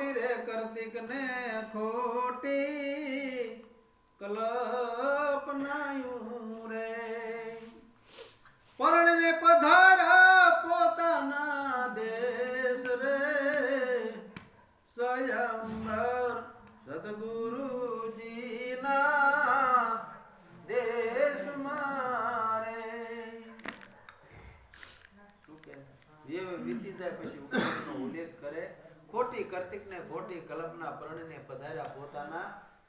ખોટી રે કરતિક ને ખોટી કલ્પનાયું રે. પરણને પધારા પોતાના દેશ રે. સ્વયંભર સદગુરુજીના દેશ મારે. શું કહે? જે વીતી જાય ઉલ્લેખ કરે. ખોટી કાર્તિકને ખોટી કલ્પના પરણીને પધાર્યા પોતાના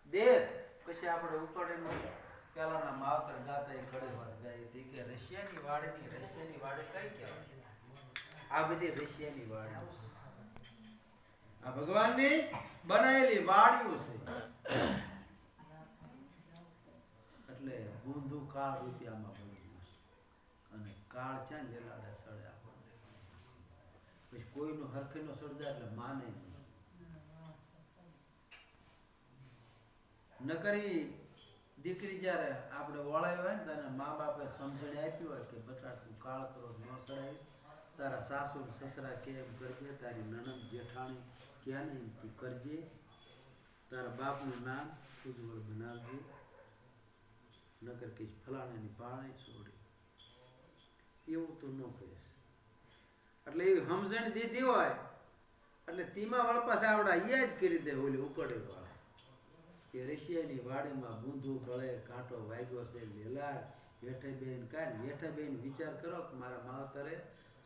દેશ. પછી આપણે ઉકળીનું પેલાના માવતર ગાતા એ વાર ગાઈ હતી કે રશિયાની વાડીની, રશિયાની વાડી કઈ કહેવાય? આ બધી રશિયાની વાડીઓ છે. આ ભગવાનની બનાવેલી વાડીઓ છે. એટલે બુંદુ કાળ રૂપિયામાં બન્યું અને કાળ ક્યાં પછી કોઈનું હરખીનો સળજાય એટલે માને નકરી દીકરી જ્યારે આપણે વળાવી હોય ને તને મા બાપે સમજણ આપી હોય કે બટા તું કાળ કરો ન સડાવીશ તારા સાસુ સસરા કેમ કરજે તારી નણંદ જેઠાણી ક્યાં નહીં તું કરજે તારા બાપનું નામ ઉજ્જવળ બનાવજે નકર કહીશ ફલાણાની પાણી છોડી એવું તું ન કહીશ એટલે એવી સમજણ દીધી હોય, એટલે તીમા વાળ પાસે અહીંયા જ કરી દે ઓલી ઉકળે વાળા. કે રશિયાની વાડીમાં બૂંધું ગળે કાંટો વાગ્યો છે લેલાડ હેઠે બેન કાઢ હેઠે બેન વિચાર કરો કે મારા માવતરે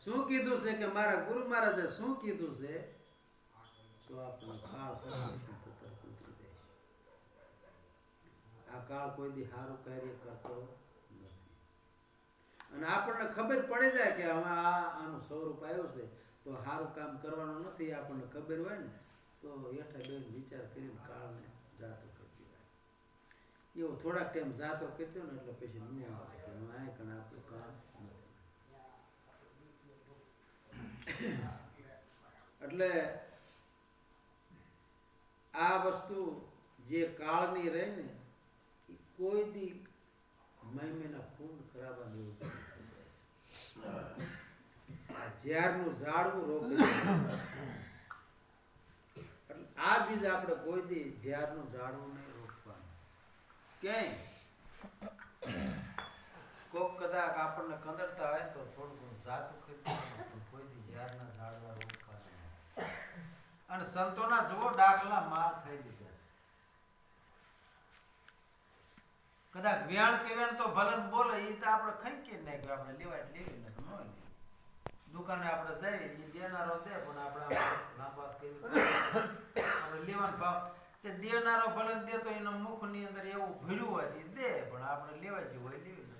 શું કીધું છે કે મારા ગુરુ મહારાજે શું કીધું છે? તો આપણો કાળ આ કાળ કોઈ દી સારું કાર્ય કરતો અને આપણને ખબર પડી જાય કે હવે આ આનું સ્વરૂપ આવ્યું છે, તો સારું કામ કરવાનું નથી, આપણને ખબર હોય ને, તો હેઠા બેન વિચાર કરીને કાળને જાતો કરતી હોય એવો થોડાક ટાઈમ જાતો કરતો ને, એટલે પછી મને એટલે આ વસ્તુ જે કાળની રહે ને કોઈ દી મહિમેના જાય છે. આ ઝેરનું ઝાડવું રોપી આ બીજ આપણે કોઈ દી ઝેરનું ઝાડવું નહીં રોપવાનું. ક્યાંય? કોક કદાચ આપણને કંદરતા હોય તો થોડું ઘણું જાતું કરી દેવાનું, પણ કોઈ દી ઝેરના ઝાડવા રોપવાના અને સંતોના જુઓ દાખલા માર ખાઈ લીધા છે કદાચ વેણ કે વેણ તો ભલન બોલે એ તો આપણે ખાઈ કે નાખ્યું આપણે લેવાય લેવી ને દુકાને આપણે જઈએ એ દેનારો દે, પણ આપણે લાંબા કરી આપણે લેવાનો ભાવ. તે દેનારો ભલન દે તો એના મુખની અંદર એવું ભર્યું હોય એ દે, પણ આપણે લેવાય જેવું હોય લેવી ને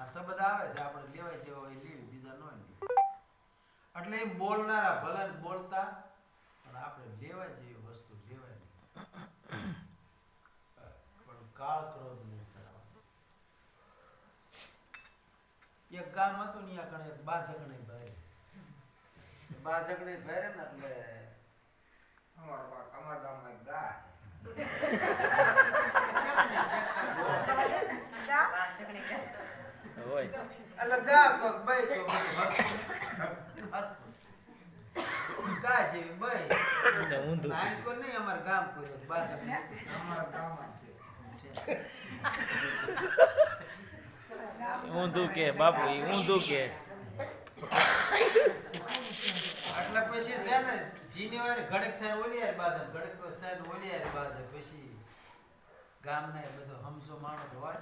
આ શબ્દ આવે છે, આપણે લેવાય જેવો હોય લેવી, બીજા ન લેવી. એટલે એ બોલનારા ભલન બોલતા, પણ આપણે લેવા જેવી વસ્તુ લેવાય નહીં પણ કાળ ક્રોધ ને સરાવ એક ગામ હતું ને ત્યાં કણે એક બા ઝઘણે ભાઈ બા ઝઘણે ભાઈ ને એટલે અમાર બા- અમાર ગામમાં એક ગા કોક બાઈ તો ગા જેવી બાઈ. નાન કો નહીં અમાર ગામ કોઈ બાજક અમારા ગામમાં છે. ઊંધું કે, બાપુ ઊંધું કે. એટલે પછી છે ને, જીની વાર ઘડક થાય ઓલી યાર બાજે ઘડક થાય ને ઓલી યાર બાજે પછી ગામના એ બધો હમસો માણસ હોય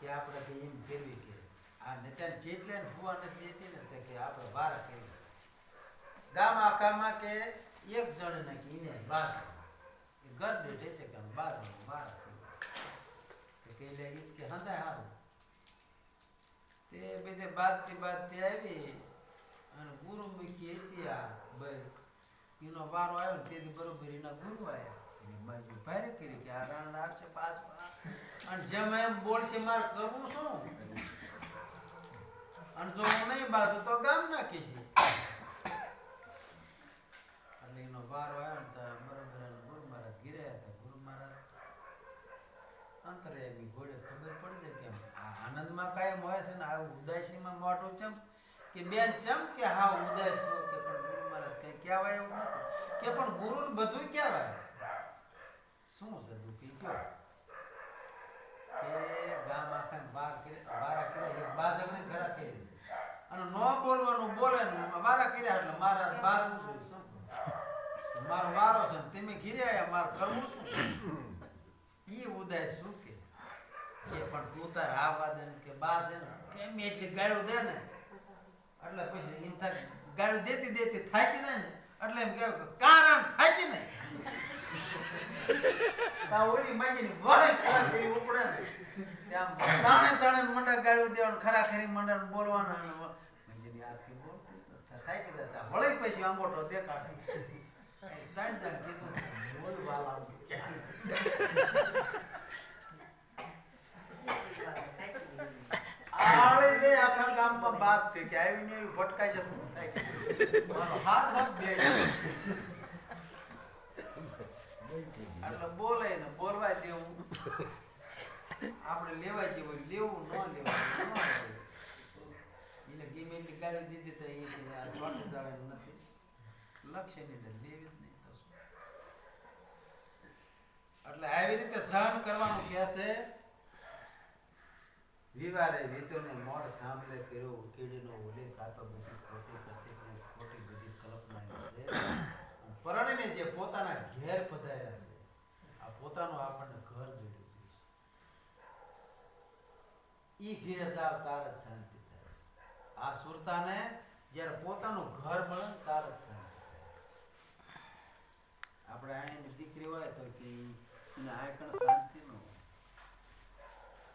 કે આપણે કે એમ ફેરવી કે. આ નેતા જેટલે ફુવા નથી દેતી ને કે આપણે બાર ફેરવી ગામ આખામાં કે એક જણ ને કે એને બાર ઘર બેઠે છે કે બાર બાર. કે લે ઈ કે હંધાય હારું. તે બધે બાદથી બાદ તે આવી અને ગુરુમુખી હતી આ ભાઈ એનો વારો આવ્યો ને તેથી બરોબર એના ગુરુ આવ્યા. એને બાજુ ભારે કરી કે આ રણ રાખશે પાંચ. અને જેમ એમ બોલશે મારે કરવું શું? અને જો હું નહીં બાજુ તો ગામ નાખી છે એટલે એનો વારો આવ્યો ને તો બરોબર એને ગુરુ મહારાજ ગિરાયા હતા ગુરુ મહારાજ અંતરે ઘોડે ખબર પડે કે આ આનંદમાં કાયમ હોય છે ને આ ઉદાસીમાં મોઢું ચમ કે બેન ચમ કે હા, ઉદાસ છો કે પણ ગુરુ મહારાજ કઈ કહેવાય એવું નથી. કે પણ ગુરુ બધું કહેવાય. શું છે દુઃખી કયો? કે ગામ આખા બાર બારા કર્યા, એક બાજકને ખરા કરી અને ન બોલવાનું બોલે વારા કર્યા એટલે મારા બારવું જોઈએ શું મારો વારો છે તમે ઘીરે આયા, મારે કરવું શું? ઈ ઉદય શું પણ તું તાર આ વાદે ને કે બા દે કેમ એટલી ગાળું દે ને. એટલે પછી એમ થાય ગાળું દેતી દેતી થાકી જાય ને, એટલે એમ કે કારણ થાકી ને તા ઓલી માજીની વળે ખરા ઉપડે ને ત્યાં તાણે તાણે મંડા ગાળું દેવાનું, ખરા ખરી મંડા બોલવાના માજીની આખી બોલતી થાકી જતા વળે પછી આંબોટો દેખાડે. તાણ તાણ કીધું બોલ વાલા આળે આખા ગામમાં કે દીધી તો એ નથી. જ નહીં એટલે આવી રીતે સહન કરવાનું કહે છે વિવારે વીતોને મોડ થાંભલે કર્યો ઉકેડીનો ઓલે ખાતો બધી ખોટી કરતી કરી, ખોટી બધી કલ્પના છે. પરણીને જે પોતાના ઘેર પધાર્યા છે, આ પોતાનું આપણને ઘર જોડ્યું છે. ઈ ઘેર જાવ તાર જ શાંતિ થાય છે. આ સુરતાને જ્યારે પોતાનું ઘર મળે તાર જ શાંતિ થાય આપણે અહીંની દીકરી હોય તો કે એને આ કણ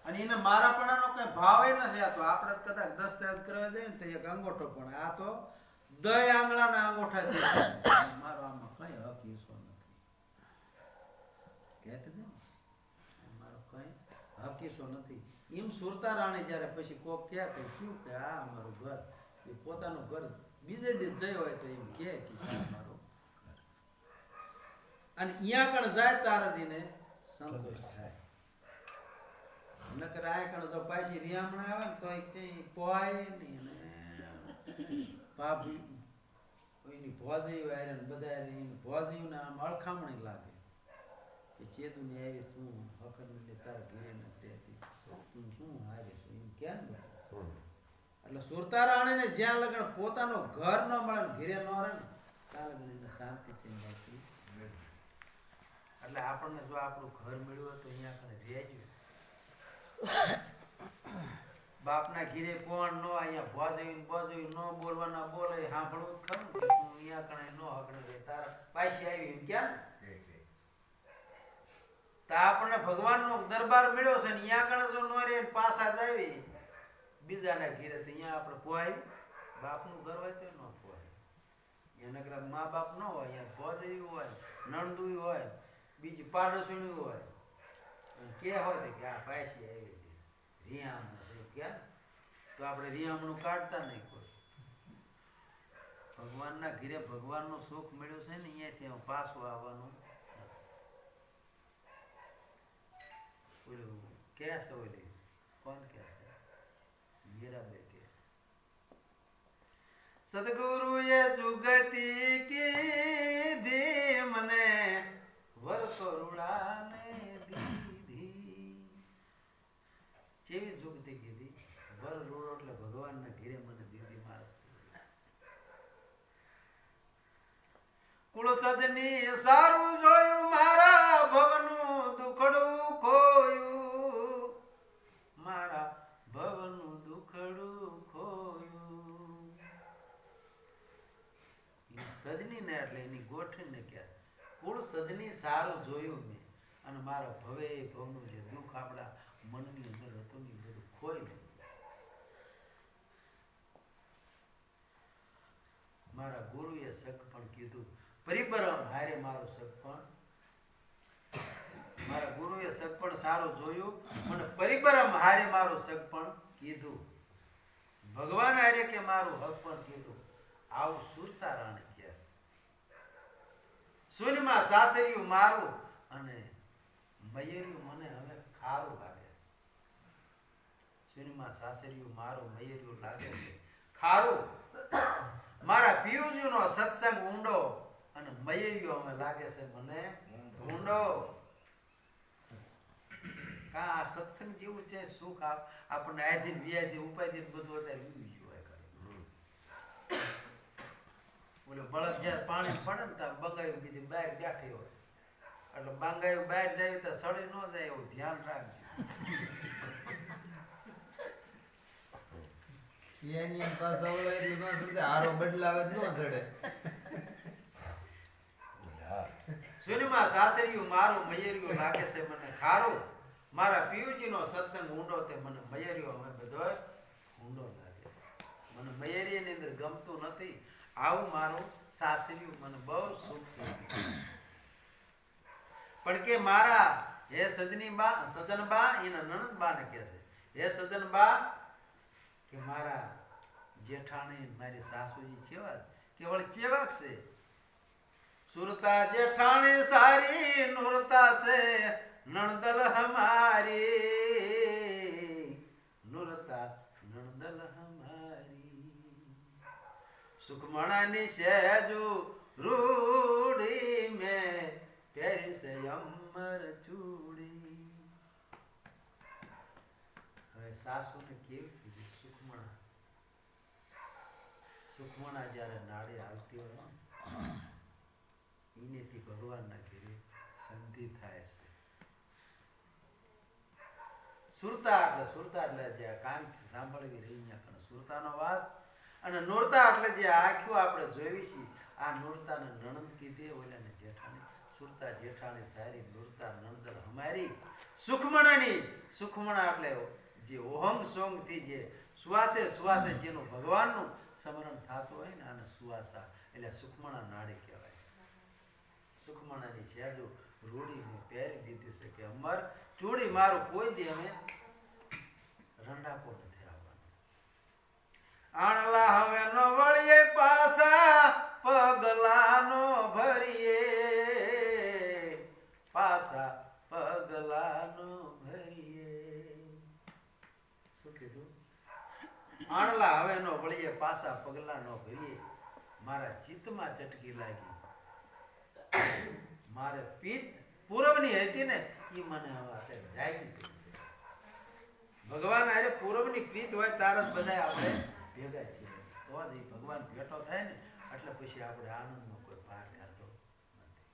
અને એને મારાપણાનો કઈ ભાવ ન રહેતો. આપણે કદાચ દસ્તાવેજ કરવા જઈએ ને તો એક અંગોઠો પણ. આ તો દય આંગળાના અંગોઠા છે. મારો આમાં કઈ હક હિસ્સો નથી. કે મારો કઈ હક હિસ્સો નથી. એમ સુરતા રાણી જ્યારે પછી કોક કહે કે શું કે આ અમારું ઘર? એ પોતાનું ઘર બીજે દિવસ જઈ હોય તો એમ કે મારું ઘર. અને અહીંયા કણ જાય તારાજીને સંતોષ થાય. આવે ને તો એ કે પોય નહીં ને. ભાભી એની ને અળખામણી લાગે. કે ચેતુને આવી તું હકર એટલે તાર ઘેર ને એટલે સુરતા રાણીને જ્યાં લગન પોતાનું ઘર ન મળે ને ઘેરે ન રહે ને, ત્યાં લગન એને શાંતિ. એટલે આપણને જો આપણું ઘર મળ્યું હોય તો અહીંયા આપણે રહેજો. બાપના ઘીરે કોણ નો અહીંયા ભોજયું બોજયું નો બોલવાના બોલે સાંભળવું ખરું કે તું અહીંયા કણે નો હકડે રે તારા પાછી આવી એમ ક્યાં? તો આપણને ભગવાનનો દરબાર મળ્યો છે ને અહીંયા કણે જો નો રે પાછા જ આવી. બીજાના ઘીરે તો અહીંયા આપણે પોહાય બાપનું ઘર હોય તો ન પોહાય એના મા બાપ ન હોય અહીંયા ભોજયું હોય નણદુય હોય બીજી પાડોશીનું હોય. કે હોય તો કે આ પાછી આવી રિયામ છે. ક્યાં? તો આપણે રિયામણું કાઢતા નહીં કોઈ ભગવાનના ઘીરે ભગવાનનો સુખ મળ્યો છે ને, અહીંયાથી આમ પાછું આવવાનું. ઓલું કે છે ઓલી? કોણ કે છે? મીરાબાઈ કે. સદગુરુએ જુગતી કીધી, મને વર કરુણાને જેવી જુગતી કીધી, વર રૂડો એટલે ભગવાનના ઘેરે મને દીધી મારસ કુળ સારું જોયું, મારા ભવનું દુખડું ખોયું. મારા ભવનું દુખડું ખોયું. સદની ને એટલે એની ગોઠણને ક્યાં? કુળ સદની સારું જોયું મેં. અને મારા ભવે ભવનું જે દુઃખ આપણા મનની અંદર હતું ને બધું ખોઈ મારા ગુરુએ સગપણ કીધું. પરિબરમ, હારે મારું સગપણ મારા ગુરુએ સગપણ સારું જોયું મને પરિબરમ, હારે મારું સગપણ કીધું. ભગવાન હારે કે મારું હક પણ કીધું. આવું સુરતા રાણે કહે શૂન્યમાં સાસરિયું મારું અને મયુર્યું મને હવે ખારું શૂન્યમાં સાસરિયું મારું મયુર્યું લાગે છે. ખારું. મારા પિયુજીનો સત્સંગ ઊંડો અને મયરિયો અમે લાગે છે મને ઊંડો. કા આ સત્સંગ જેવું છે? સુખ આપ, આપણને આધીન વ્યાધી ઉપાધિ બધું અત્યારે લીધું હોય ઓલો બળદ જ્યારે પાણી પડે ને ત્યાં બંગાયું બીજી બહાર બેઠી હોય. એટલે બંગાયું બહાર જાય તો સડી ન જાય એવું ધ્યાન રાખજો. એની પાસે અંદર ગમતું નથી. આવું મારું સાસરિયું મને બહુ સુખ છે. પણ કે મારા હે સજની બા સજન બા એના નણંદ બાને કહે છે. હે સજન બા કે મારા જેઠાણી મારી સાસુજી કેવા કેવળ કેવા છે? સુરતા જેઠાણી સારી, નુરતા છે. નણદલ હમારી. નુરતા, નણદલ હમારી. સુખમણાની સેજુ રૂડી મે પેરી છે અમર ચૂડી. હવે સાસુને કેવું સુખમણા. સુખમણા જ્યારે નાડે આવતી હોય એનેથી ભગવાનના ઘેરે સંધિ થાય છે. સુરતા એટલે સુરતા એટલે જે કાનથી સાંભળવી રહી પણ સુરતાનો વાસ. અને નુરતા એટલે જે આખ્યું આપણે જોઈ છીએ આ નુરતાને નણંદ કીધી ઓલાને જેઠાણી, સુરતા જેઠાણી સારી, નુરતા નણદર હમારી. સુખમણાની, સુખમણા એટલે જે ઓહંગ સોંગથી જે સુવાસે સુવાસે જેનું ભગવાનનું સ્મરણ થતું હોય ને આને સુવાસા, એટલે સુખમણા નાડી કહેવાય. સુખમણાની સેજુ રૂડી હું પહેરી દીધી છે અમર, ચૂડી મારું કોઈ દે અમે રંડાપો આણલા હવે નો વળીએ પાસા, પગલાનો ભરીએ. પાસા, પગલાનો ભરીએ શું કીધું આણલા હવે નો વળીએ પાસા પગલા નો ભરીએ. મારા ચિત્તમાં ચટકી લાગી. મારે પિત પૂરવની હતી ને એ મને હવે જાગી ભગવાન આરે પૂરવની પ્રીત હોય તાર જ બધા આપણે ભેગા થઈએ. તો જ ભગવાન ભેટો થાય ને, એટલે પછી આપણે આનંદનો કોઈ ભાર રહેતો નથી.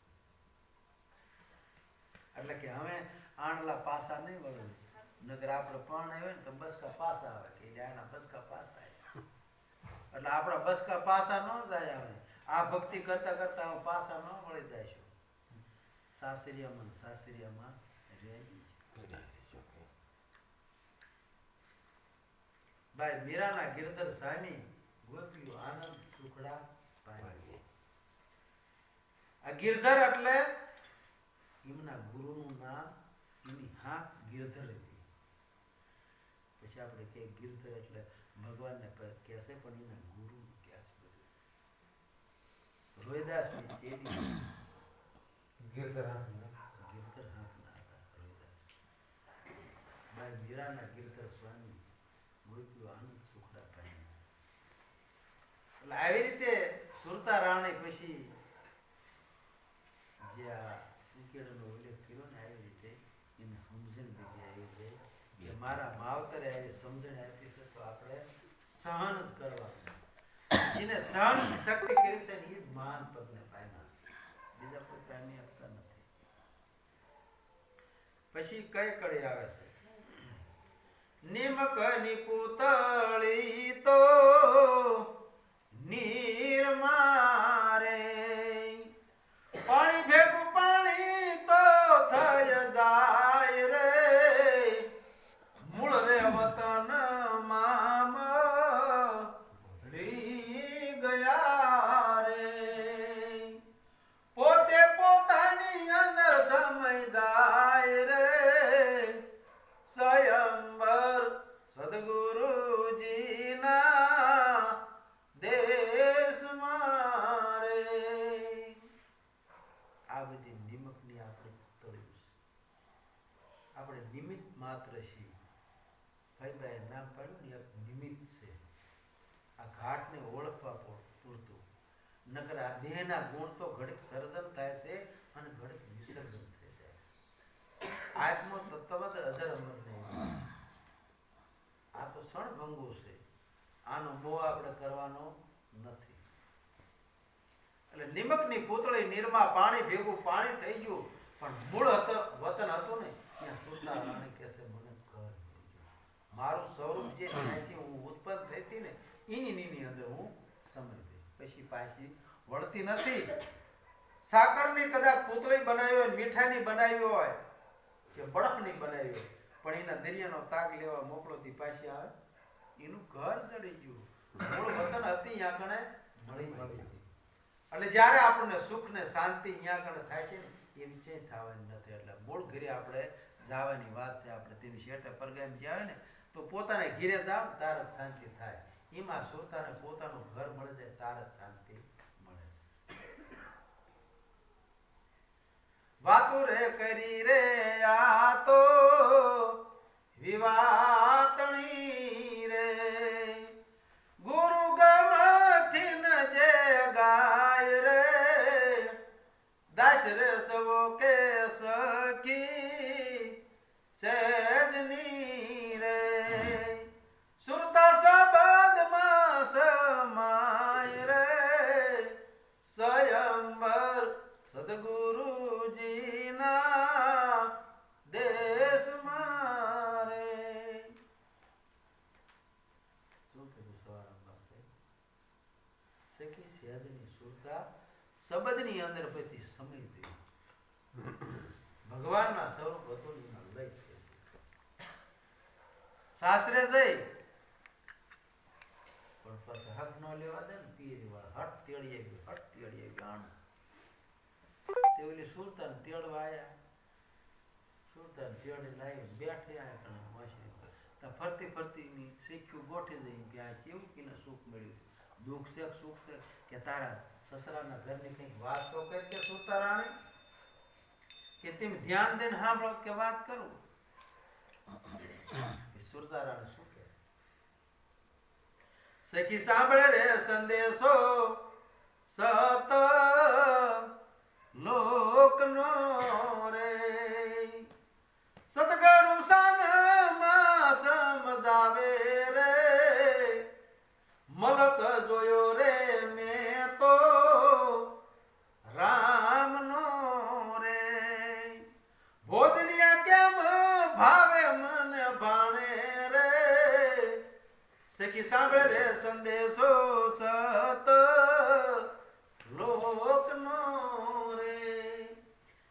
એટલે કે હવે આણલા પાસા નહીં વળે નગર આપણે પણ આવે ને તો બસકા પાસા આવે, કે આના બસકા પાસા આવે. એટલે આપણા બસકા પાસા ન જાય આવે. આ ભક્તિ કરતા કરતા પાસા ન મળી જાય સાસરિયામાં સાસરિયામાં ભાઈ મીરાના ગિરધર સ્વામી, ગોપીઓ આનંદ, સુખડા ભાઈ આ ગિરધર એટલે એમના ગુરુનું નામ એની હાથ ગિરધર પછી આપણે કે ગિરધર એટલે ભગવાનને કહેશે પણ એના ગુરુ કહે છે બધું? રોહિદાસની ચેલી ગિરધર હાથ હાથના હતા રોહિદાસ ભાઈ મીરાના ગીરધર સ્વામી ગોપીઓ આનંદ સુખડા પામ્યા એટલે આવી રીતે સુરતા રાણી પછી જે આ ઉકેડનો ઉલ્લેખ કર્યો ને આવી રીતે એને સમજણ દીધી આવી છે કે મારા માવતરે આવી સમજણ આપી છે તો આપણે સહન જ કરવાનું. જેને સહન શક્તિ કરી છે એ મહાન પદને પામ્યા છે. બીજા કોઈ પામી આપતા નથી. પછી કઈ કડી આવે છે? નિમક નિપુતળી તો ભાઈ ભાઈ નામ પાડ્યું ને એક નિમિત્ત છે આ ઘાટને ઓળખવા પૂરતું. નકર આ ગુણ તો ઘડીક સર્જન થાય છે અને ઘડીક વિસર્જન થઈ જાય આત્મો તત્વદ અજર અમર આ તો ક્ષણભંગુ છે. આનો મોહ આપણે કરવાનો નથી. એટલે નિમકની પૂતળી નીરમાં પાણી ભેગું પાણી થઈ ગયું, પણ મૂળ વતન હતું ને ત્યાં સુરતા રાણી કહે છે, મને ઘર મારું સ્વરૂપ જે હું ઉત્પન્ન થઈ ને એની આપણને સુખ ને શાંતિ ત્યાં થાય છે એ વિચય થવાની નથી. એટલે મૂળ ઘરે આપણે જવાની વાત છે આપણે તેની શેઠે પરગામ જાય ને, તો પોતાને ઘીરે જાવ, તાર જ શાંતિ થાય. એમાં શ્રોતાને પોતાનું ઘર મળે છે, તાર શાંતિ મળે છે. વાતો રે, કરી રે, આ તો વિવાતણી રે. ગુરુ ગમથી ન ગાય રે, દાસ રે કે સખી સજની રે સુરતા સબદમાં સમાય રે સ્વયંવર સદગુરુજીના દેશમાં રે શું કીધું સવારમાં બાપે? સખી સહેજની સુરતા શબ્દની અંદર પછી સમય થયો ભગવાનના સ્વરૂપ હતું ને એમાં લય થઈ ગઈ. સાસરે જઈ. પણ પછી હક ન લેવા દે ને પીરી વાળા. હટ તેડી આવી હટ તેડી આવી આણું. તે ઓલી સુરતાન તેડવા આયા. સુરતાન તેડી લાવી બેઠે આયા કણે પર. તો ફરતી ફરતી ની શીખ્યું ગોઠી જઈ કે આ કેવું કીને સુખ મળ્યું. દુઃખ છે સુખ છે કે તારા સસરાના ઘરની કંઈક વાત તો કરી કે સુરતા રાણી? કે તેમ ધ્યાન દઈને સાંભળો કે વાત કરું? એ શું કહે છે? સખી સાંભળે રે સંદેશો, સત લોકનો રે. સતગુરુ સાનમાં સમજાવે રે. મલક જોયો રે મેં તો રામ નો રે. ભોજનિયા કેમ ભાવે સખી સાંભળે રે સંદેશો સત લોકનો રે.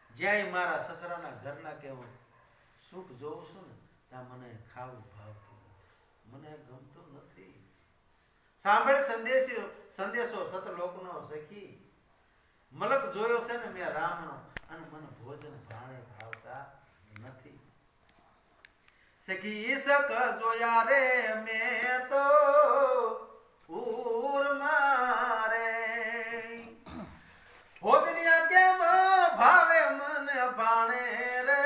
જ્યાંય મારા સસરાના ઘરના કેવું સુખ જોઉં છું ને, ત્યાં મને ખાવું ભાવતું મને ગમતું નથી. સાંભળ સંદેશો સંદેશો સત લોકનો સખી મલક જોયો છે ને મેં રામનો, અને મને ભોજન ભાણે ભાવતા સખી ઈશક જોયા રે મેં તો ઉર મારે. ભોજનિયા કેમ ભાવે મને ભાણે રે?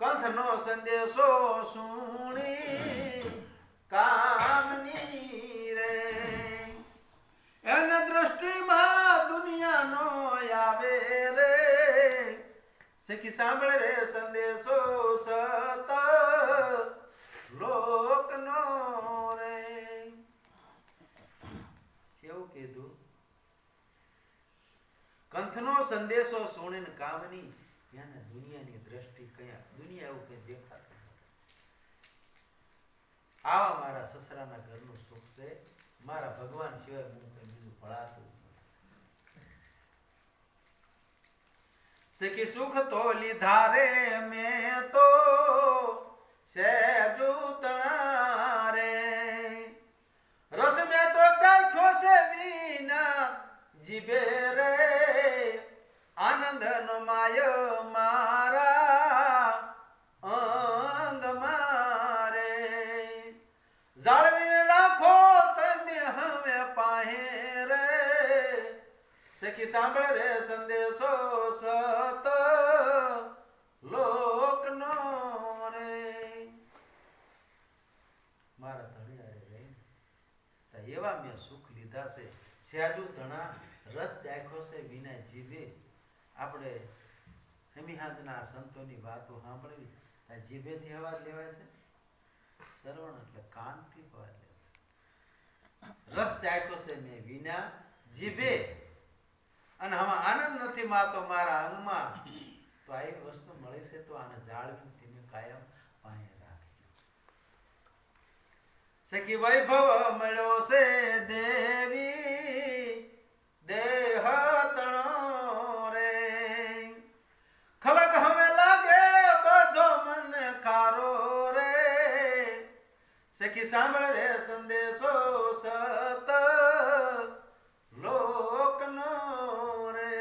કંથનો સંદેશો સુણી કામની રે. એને દૃષ્ટિમાં દુનિયાનો આવે રે. સખી સાંભળે રે સંદેશો સંદેશો સુણીને કામની એને દુનિયાની દ્રષ્ટિ કયા, દુનિયા એવું કઈ દેખાતું આવા મારા સસરાના ઘરનું સુખ છે. મારા ભગવાન સિવાય હું કઈ બીજું ભળાતું સખી સુખ તો લીધા રે મેં તો સેજુતણા રે રસ મેં તો ચાખ્યો છે વિના જીભે રે. આનંદ નો માય મારા અંગ મારે. જાળવીને રાખો તમે હવે પાહે રે. સખી સાંભળે રે સંદેશો સત લોકનો રે. મારા ધણિયારે રે એવા મેં સુખ લીધા છે. સ્યાજુ ધણા રસ ચાખ્યો છે, વિના જીભે આપણે હમીહાદના સંતોની વાતો સાંભળવી જીભેથી અવાજ લેવાય છે? શ્રવણ એટલે કાનથી અવાજ લેવાય રસ ચાખ્યો છે મેં વિના જીભે. અને આમાં આનંદ નથી માતો મારા અંગમાં. તો આ વસ્તુ મળે છે તો આને જાળવી તેને કાયમ રાખજો. સખી વૈભવ મળ્યો છે દેવી, દેહ તણો ખલક હમે લાગે બધો મને કારો રે. સખી સાંભળ રે સંદેશો સત લોકનો રે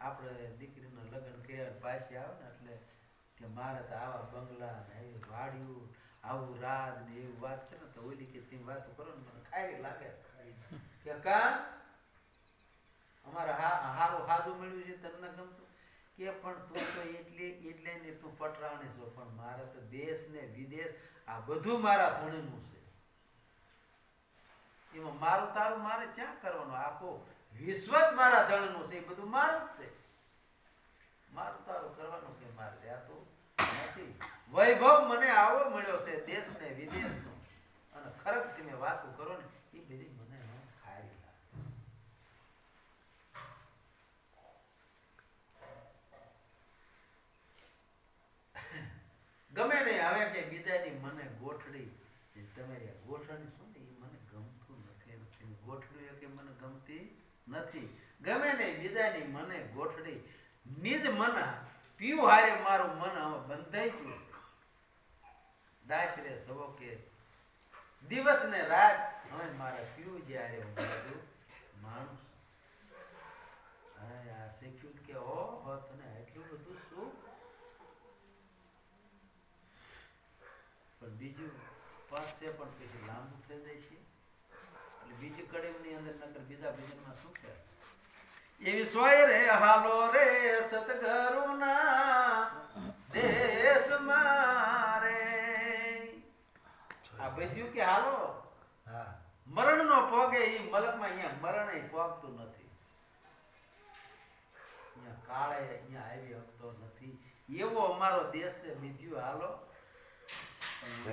આપણે દીકરીનું લગ્ન કર્યા પાછી આવે ને એટલે કે મારે તો આવા બંગલા ને એવી વાડિયું આવું રાજ ને એવી વાત કરે ને તો ઓલી કે તેમ વાતો કરો ને મને ખારી લાગે કે કા અમારે હા હારું હાજુ મળ્યું છે તને ન ગમતું કે પણ તું તો એટલી એટલે ને તું પટરાણી છો પણ મારે તો દેશ ને વિદેશ આ બધું મારા ધણીનું છે. એમાં મારું તારું મારે ક્યાં કરવાનું? આખો વિશ્વ જ મારા ધણનું છે, એ બધું મારું છે. મારું તારું કરવાનું કે મારે? રહેતું નથી. વૈભવ મને આવો મળ્યો છે દેશ ને વિદેશનો. અને ખરેખર તમે વાતો કરો ને એ બધી મને હવે ખારી લાગે ગમે નહીં હવે કે બીજાની મને ગોઠડી તમારી ગોઠવણી શું એ મને ગમતું નથી. ગોઠવણી કે મને ગમતી નથી. ગમે નહીં બીજાની મને ગોઠડી નિજ મન, પીવું હારે મારું મન હવે બંધાઈ ગયું છે. સવો કે, દિવસ ને રાત હવે મારા પીવું જે હારે. હું બધું માણું આ શીખ્યું કે, ઓ, હો, તને એટલું બધું શું? પણ બીજું પદ છે પણ પછી લાંબુ થઈ જાય છે. એટલે બીજી કડીની અંદર નકર બીજા ભજનમાં શું કહે એવી સોય રે હાલો રે સતગરુના દેશ મારે. આ ભજ્યું કે હાલો? હા. મરણ નો પોગે એ મલકમાં અહીંયા મરણ પોગતું નથી. અહીંયા કાળે અહીંયા આવી શકતો નથી. એવો અમારો દેશ છે બીજું હાલો? પણ